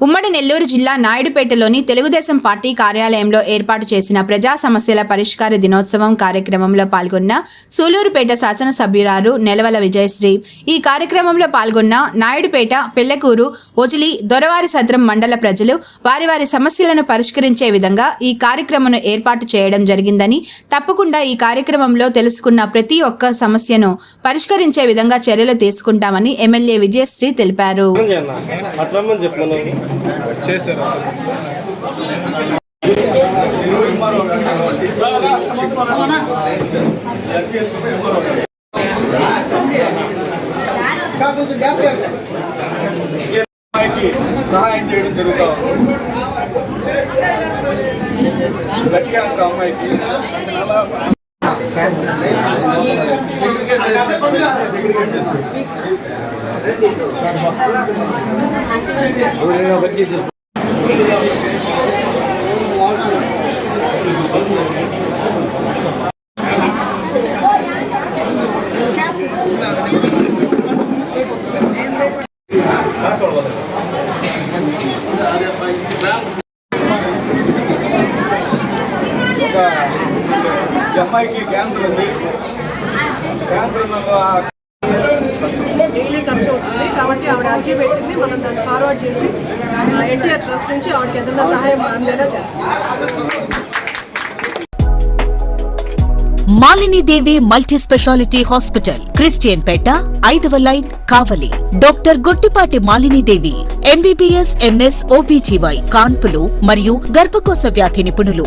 ఉమ్మడి నెల్లూరు జిల్లా నాయుడుపేటలోని తెలుగుదేశం పార్టీ కార్యాలయంలో ఏర్పాటు చేసిన ప్రజా సమస్యల పరిష్కార దినోత్సవం కార్యక్రమంలో పాల్గొన్న సూలూరుపేట శాసనసభ్యురాలు నెలవల విజయశ్రీ. ఈ కార్యక్రమంలో పాల్గొన్న నాయుడుపేట పెళ్ళకూరు ఒజిలి దొరవారి సత్రం మండల ప్రజలు వారి వారి సమస్యలను పరిష్కరించే విధంగా ఈ కార్యక్రమను ఏర్పాటు చేయడం జరిగిందని తప్పకుండా ఈ కార్యక్రమంలో తెలుసుకున్న ప్రతి ఒక్క సమస్యను పరిష్కరించే విధంగా చర్యలు తీసుకుంటామని ఎమ్మెల్యే విజయశ్రీ తెలిపారు. వచ్చేసారు సహాయం చేయడం జరుగుతా ఉంది బ్లడ్ అమ్మాయికి ఒక ఈ అమ్మాయికి క్యాన్సర్ ఉంది క్యాన్సర్ డైలీ ఖర్చు అవుతుంది. కాబట్టి ఆవిడ అర్జీ పెట్టింది. మనం దాన్ని ఫార్వర్డ్ చేసి ఎన్టీఆర్ ట్రస్ట్ నుంచి ఆవిడకి ఏదైనా సహాయం అందేలా చేస్తాం. Malinidevi multi speciality hospital Christian Peta ఐదవ line Kavali. Doctor Gottipati Malinidevi MBBS MS OBGY కాన్పులు మరియు గర్భకోశ వ్యాధి నిపుణులు.